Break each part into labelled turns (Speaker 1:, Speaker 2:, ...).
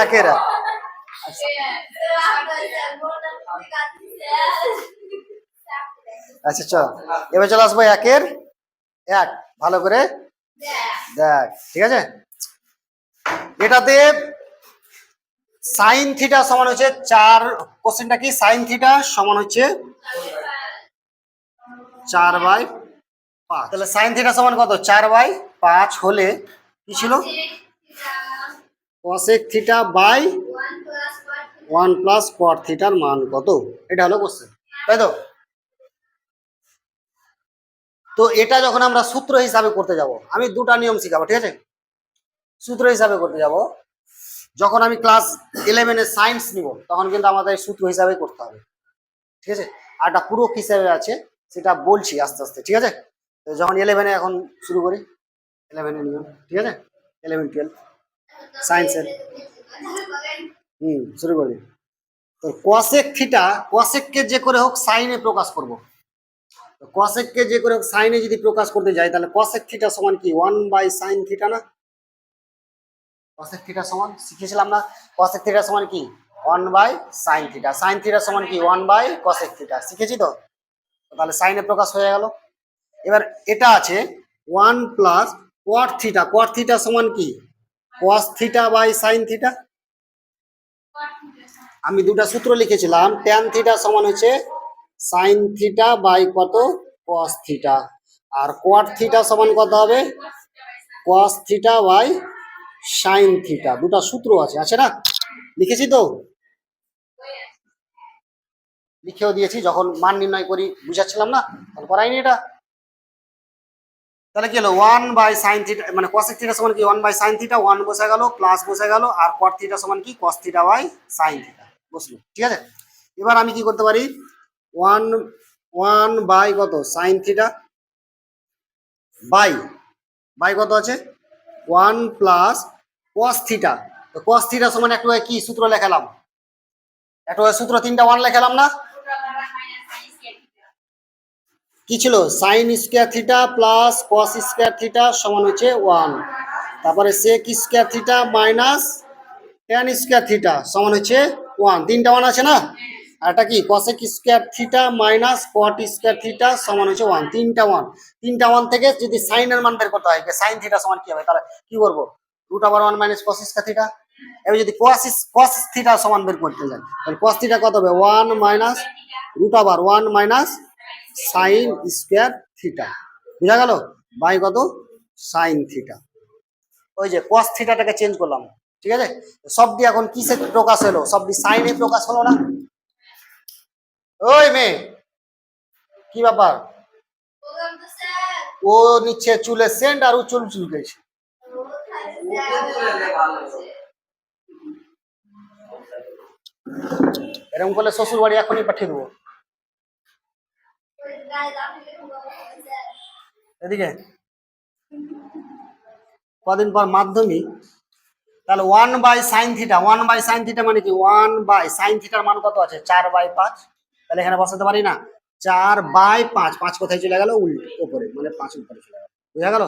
Speaker 1: একের এক। আচ্ছা চল। এবার চলে আসব একের এক। ভালো করে দেখ, ঠিক আছে? এটাতে সাইন থিটা সমান হচ্ছে চার, কোশ্চেনটা কি? সাইন থিটা সমান হচ্ছে চার বাই পাঁচ। তাহলে সাইন থিটা সমান কত? চার বাই পাঁচ হলে কি ছিল? Cosec theta by one plus cot থিটার মান কত? এটা হলো কোশ্চেন তাই তো? তো এটা যখন আমরা সূত্র হিসাবে করতে যাব, আমি দুটা নিয়ম শিখাবো, ঠিক আছে? সূত্র হিসাবে করতে যাব। যখন আমি ক্লাস ইলেভেনে সায়েন্স নিব, তখন কিন্তু আমাদের সূত্র হিসাবে করতে হবে। ঠিক আছে? আর একটা পুরো হিসাবে আছে, সেটা বলছি আস্তে আস্তে, ঠিক আছে? যখন ইলেভেনে এখন শুরু করি ইলেভেনে নিয়ম ঠিক আছে? ইলেভেন টুয়েলভ সায়েন্সের হুম, শুরু করি। তো কসেক থিটা কসেককে যে করে হোক সাইনে প্রকাশ করব। তো কসেককে যে করে হোক সাইনে যদি প্রকাশ করতে যাই, তাহলে কসেক থিটা সমান কি? ওয়ান বাই সাইন থিটা না? কসেক থিটা সমান, শিখেছিলাম না? কসেক থিটা সমান কি? One by sine theta sine theta সমান কি? ওয়ান বাই কসেক থিটা শিখেছি তো? তো তাহলে সাইনে প্রকাশ হয়ে গেল। এবার এটা আছে one plus cot theta cot theta সমান কি? Cos theta by sine theta আমি দুটা সূত্র লিখেছিলাম ট্যান থিটা সমান হচ্ছে সাইন থিটা বাই কত? কস থিটা আর কোয়াট থিটা সমান কত হবে? Cos theta by sine theta দুটা সূত্র আছে আছে না? লিখেছি তো? লিখেও দিয়েছি, যখন মান নির্ণয় করি, বুঝাচ্ছিলাম না? তখন করাইনি এটা। তাহলে কি হলো? ওয়ান বাই সাইন থিটা মানে কসেক থিটা সমান কি? One by sine theta one বসে গেল প্লাস বসে গেল, আর কট থিটা সমান কি? Cos theta by sine theta বসল ঠিক আছে? এবার আমি কি করতে পারি? ওয়ান ওয়ান বাই কত? সাইন থিটা বাই বাই কত আছে? ওয়ান প্লাস কস থিটা তো কস থিটা সমান একটু কি সূত্র লেখালাম? একটু সূত্র তিনটা ওয়ান লেখালাম না? কি ছিল? Sine square theta plus cos square theta সমান হচ্ছে ওয়ান তারপরে sec square theta minus tan square theta সমান হচ্ছে ওয়ান তিনটা ওয়ান আছে না? এটা কি? Cosec square theta minus cot square theta সমান হচ্ছে ওয়ান তিনটা ওয়ান তিনটা ওয়ান থেকে যদি সাইনের মান বের করতে হয় সাইন থিটা সমান কি হবে? তাহলে কি করব? রুট আবার one minus cos square theta এবার যদি কস কস থিটা সমান বের করতে যাই, তাহলে কস থিটা কত হবে? ওয়ান মাইনাস রুট আবার one minus sine square theta. বুঝা গেল? বাই কত? Sine theta. ওই যে কস থিটাটাকে চেঞ্জ করলাম। ঠিক আছে? সব দিয়ে এখন কিসে প্রকাশ হলো? সব দিয়ে সাইনে প্রকাশ হলো না? ওই মেয়ে, কি ব্যাপার? ও নিচ্ছে চুলের সেন্ট আর ও চুল চুলকেছে এরকম করলে শ্বশুর বাড়ি এখনই পাঠিয়ে দেবো। এদিকে। কদিন পর মাধ্যমিক। তাহলে one by sine theta one by sine theta মানে কি? ওয়ান বাই সাইন থিটার মান কত আছে? চার বাই পাঁচ। তাহলে এখানে বসাতে পারি না? চার বাই পাঁচ। পাঁচ কোথায় চলে গেল? উল্টো উপরে মানে পাঁচ উপরে চলে গেল। বুঝা গেল?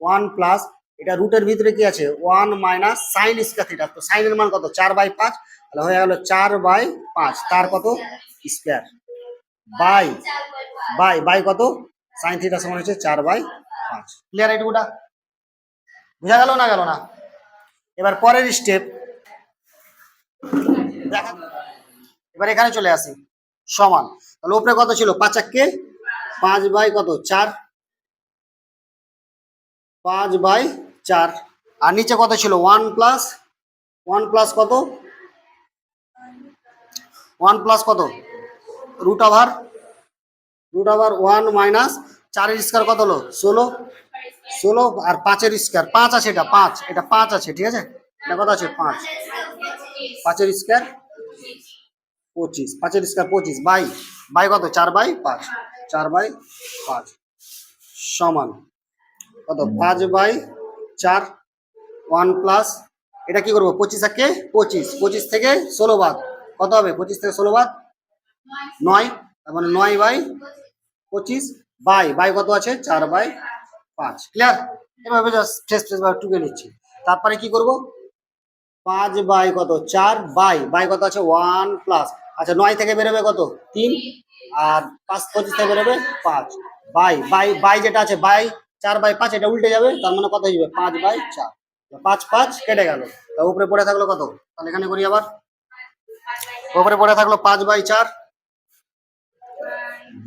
Speaker 1: ওয়ান প্লাস এটা রুটের ভিতরে কি আছে? One minus sine square theta তো সাইনের মান কত? চার বাই পাঁচ। তাহলে হয়ে গেল চার বাই পাঁচ। তার কত? Square by. বাই বাই কত? সাইন থিটা সমান হচ্ছে চার বাই পাঁচ। ক্লিয়ার এইটুকুটা বুঝা গেল না গেল না? এবার পরের স্টেপ। এবার এখানে চলে আসি। সমান। তাহলে উপরে কত ছিল? পাঁচ একে? পাঁচ বাই কত? চার। পাঁচ বাই চার। আর নিচে কত ছিল? ওয়ান প্লাস ওয়ান প্লাস কত? ওয়ান প্লাস কত? রুট আভার রুট আবার ওয়ান মাইনাস চারের স্কোয়ার কত হলো? ষোলো। ষোলো আর পাঁচের স্কোয়ার পাঁচ আছে এটা, পাঁচ। এটা পাঁচ আছে, ঠিক আছে? এটা কত আছে? পাঁচ। পাঁচের স্কোয়ার পঁচিশ। পাঁচের স্কোয়ার পঁচিশ। বাই। বাই কত? চার বাই পাঁচ। চার বাই পাঁচ। সমান। কত? পাঁচ বাই চার ওয়ান প্লাস এটা কি করব? পঁচিশ একে পঁচিশ। পঁচিশ থেকে ষোলো বাদ। কত হবে? পঁচিশ থেকে ষোলো বাদ। নয়, তার মানে নয় বাই পঁচিশ, বাই বাই কত আছে? চার বাই পাঁচ। ক্লিয়ার এভাবে জাস্ট ফ্রেশ ভাবে টুকে নিচ্ছি। তারপরে কি করব? পাঁচ বাই কত? চার বাই। বাই কত আছে? One plus. আচ্ছা নয় থেকে বেরোবে কত? তিন। আর পাঁচ, পঁচিশ থেকে বেরোবে পাঁচ। বাই বাই বাই যেটা আছে, বাই, চার বাই পাঁচ, এটা উল্টে যাবে, তার মানে কত হয়ে যাবে? পাঁচ বাই চার। পাঁচ পাঁচ কেটে গেল। তা উপরে পড়ে থাকল কত? তাহলে এখানে করি আবার। উপরে পড়ে থাকল পাঁচ বাই চার।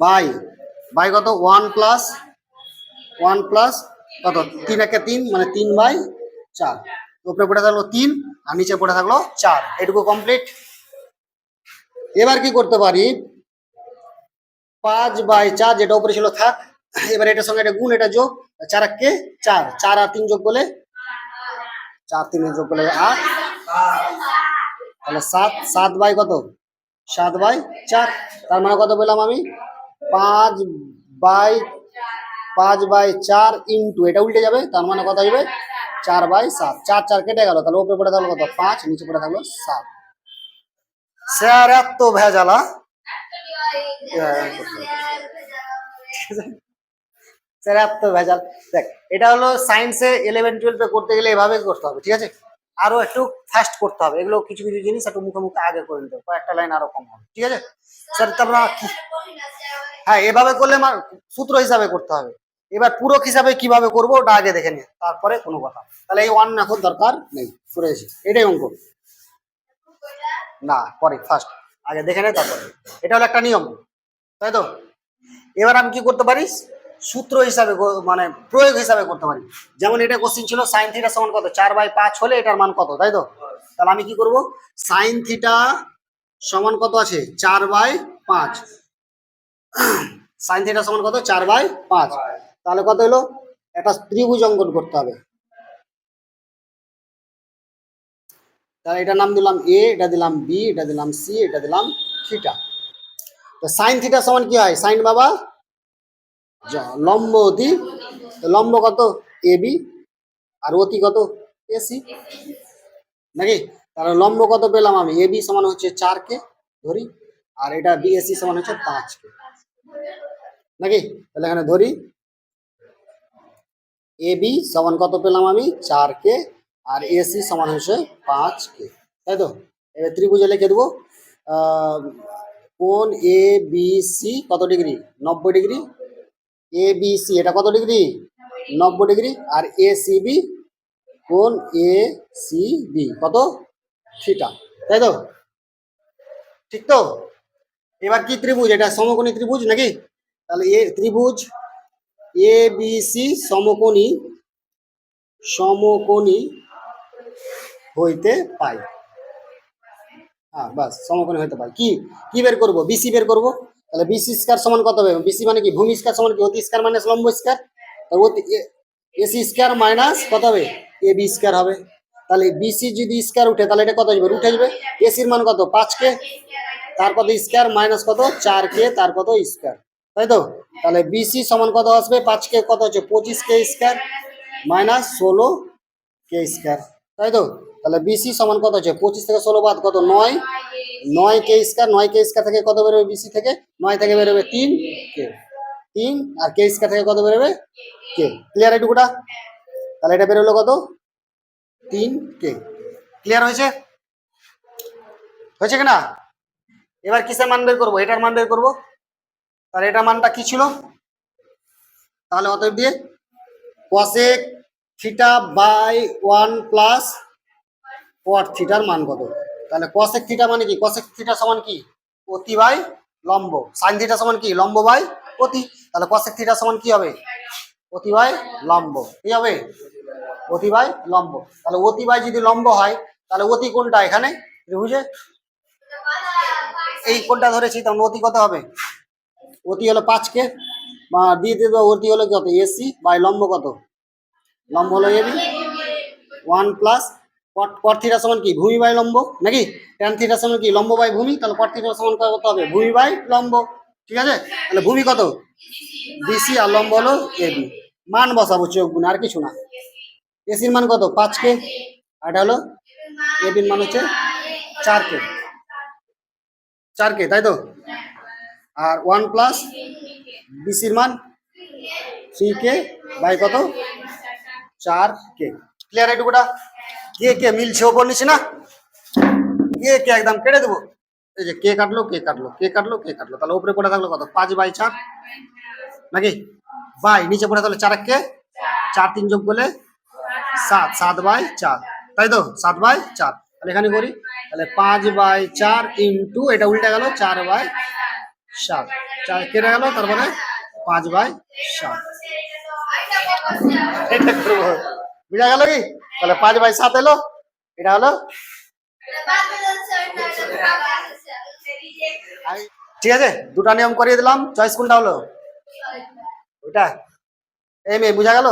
Speaker 1: বাই বাই কত? ওয়ান প্লাস ওয়ান প্লাস কত? তিন একে তিন মানে তিন বাই চার। উপরে পড়ে থাকল তিন, আর নিচে পড়ে থাকল চার। এটুকু কমপ্লিট এবার কি করতে পারি? পাঁচ বাই চার, যেটা উপরে ছিল, থাক। এবার এটার সঙ্গে এটা গুণ, এটা যোগ। চার কে চার। চার আর তিন যোগ করলে? চার তিন যোগ করলে আট। তাহলে সাত সাত বাই কত? সাত বাই চার। তার মানে কত পেলাম আমি? পাঁচ বাই পাঁচ বাই চার ইন্টু এটা উল্টে যাবে, তার মানে কত আসবে? চার বাই সাত। চার চার কেটে গেল, তাহলে উপরে পড়ে থাকল কত? পাঁচ, নিচে পড়ে থাকল সাত। স্যার, এত ভেজালা স্যার, এত ভেজাল। দেখ, এটা হলো সায়েন্সে ইলেভেন টুয়েলভে করতে গেলে এভাবে করতে হবে, ঠিক আছে? আরও একটু ফাস্ট করতে হবে। এগুলো কিছু কিছু জিনিস একটু মুখে মুখে আগে করে নিতে কয়েকটা লাইন আরও কম হবে। ঠিক আছে? স্যার তারপর হ্যাঁ এভাবে করলে সূত্র হিসাবে করতে হবে। এবার পুরো হিসাবে কীভাবে করব ওটা আগে দেখে নিয়ে তারপরে কোনো কথা তাহলে এই ওয়ান এখন দরকার নেই। সরে এসে। এটাই অঙ্ক। না, পরে ফার্স্ট আগে দেখে নে, তারপরে। এটা হলো একটা নিয়ম। তাই তো? এবার আমি কি করতে পারি সূত্র হিসাবে মানে প্রয়োগ হিসাবে করতে পারি। যেমন এটা কোশ্চিন ছিল সাইন থিটা সমান কত? চার বাই পাঁচ হলে এটার মান কত? তাই তো? তাহলে আমি কি করব? সাইন থিটা সমান কত আছে? চার বাই পাঁচ। সাইন থিটা সমান কত? চার বাই পাঁচ। তাহলে কত হলো? একটা ত্রিভুজ অঙ্কন করতে হবে। তাহলে এটা নাম দিলাম এ এটা দিলাম বি এটা দিলাম সি এটা দিলাম থিটা তো সাইন থিটা সমান কি হয়? সাইন বাবা জ- লম্ব অতি লম্ব কত? A B. আর অতি কত? এসি নাকি? তাহলে লম্ব কত পেলাম আমি? এ বি সমান হচ্ছে চার কে ধরি। আর এটা বিএসসি সমান হচ্ছে পাঁচ কে। নাকি? তাহলে এখানে ধরি। এ বি সমান কত পেলাম আমি? চার কে। আর এসি সমান হচ্ছে পাঁচ কে। তাই তো? এবার ত্রিভুজে লিখে দেবো। কোন এ বি সি কত ডিগ্রি? নব্বই ডিগ্রি। এ বি সি এটা কত ডিগ্রি? নব্বই ডিগ্রি। আর এ সি বি কোন এ সি বি কত? থিটা। তাই তো? ঠিক তো? এবার কি ত্রিভুজ? এটা সমকোণী ত্রিভুজ নাকি? তাহলে এ ত্রিভুজ এ বি সি সমকোণী সমকোণী হইতে পাই হ্যাঁ বাস, সমকোণী হইতে পাই কি? কি বের করব? বিসি বের করব? তাহলে বিসি স্কয়ার সমান কত হবে? বিসি মানে কি? ভূমি স্কয়ার সমান কি? অতি স্কার মাইনাস লম্ব তাহলে অতি এসি স্কয়ার মাইনাস কত হবে? এ বি স্কয়ার হবে। তাহলে বিসি যদি স্কয়ার উঠে, তাহলে এটা কত আসবে? উঠে আসবে। এসির মান কত? পাঁচ কে তার কত স্কয়ার মাইনাস কত? চার কে তার কত স্কয়ার তাই তো? তাহলে বিসি সমান কত আসবে? পাঁচ কে কত হচ্ছে? পঁচিশ কে স্কয়ার মাইনাস ষোলো কে স্কয়ার তাই তো? তাহলে বিসি সমান কত হচ্ছে? পঁচিশ থেকে ষোলো বাদ কত? নয়। নয় কে স্কয়ার, নয় কে স্কয়ার থেকে কত বেরোবে বিসি থেকে? নয় থেকে বেরোবে তিন কে তিন আর কে স্কয়ার থেকে কত বেরোবে কে ক্লিয়ার এটুকুটা? তাহলে এটা বেরোলো কত? তিন কে ক্লিয়ার হয়েছে? হয়েছে কিনা? এবার কিসের মান বের করব? এটার মান বের করব? তাহলে এটার মানটা কি ছিল? তাহলে অতএব দিয়ে cosec theta by one plus cot থিটার মান কত? তাহলে কোয়াসেক থিটা মানে কি? কোয়াসেক থিটা সমান কি? অতি বাই লম্ব। সাইন থিটা সমান কি? লম্ব বাই অতি। তাহলে কোয়াসেক থিটা সমান কি হবে? অতি বাই লম্ব। কি হবে? অতি বাই লম্ব। তাহলে অতি বাই যদি লম্ব হয়, তাহলে অতি কোনটা এখানে? ত্রিভুজে? এই কোনটা ধরেছি তখন অতি কত হবে? অতি হলো পাঁচ কে। বা দিয়ে দেবো, অতি হলো কত? এসি বাই লম্ব কত? লম্ব হলো AB one plus cot theta সমান কি? ভূমি বাই লম্ব, নাকি? ট্যান থিটা সমান কি? লম্ব বাই ভূমি? তাহলে কট থিটা সমান কত হবে? ভূমি বাই লম্ব। ঠিক আছে? তাহলে ভূমি কত? বিসি আর লম্ব হলো এবি মান বসাবো, চোখ গুণ আর কিছু না। এসির মান কত? পাঁচ কে আর এটা হলো এবির মান হচ্ছে চার কে চার কে তাই তো? আর ওয়ান প্লাস বিসির মান থ্রি কে বাই কত? চার কে ক্লিয়ার এটুকুটা? কে কে মিলছে ওপর নিচে না? কে কে একদম কেটে দেবো। এই যে কে কাটলো কে কাটলো কে কাটলো কে কাটলো। তাহলে উপরে পড়ে থাকল কত? পাঁচ বাই চার। নাকি? বাই নিচে পড়ে তাহলে চার কে চার তিন যোগ করলে সাত সাত বাই চার। তাই তো? সাত বাই চার। তাহলে এখানে করি। তাহলে পাঁচ বাই চার ইন্টু এটা উল্টে গেল চার বাই সাত। চার কেটে গেল তারপরে পাঁচ বাই সাত। এটা করব। বুঝা গেল কি? তাহলে পাঁচ বাই সাত এলো? এটা হলো? ঠিক আছে, দুটা নিয়ম করিয়ে দিলাম। চয়েস কোনটা হলো? ওইটা। এই মেয়ে বুঝা গেল?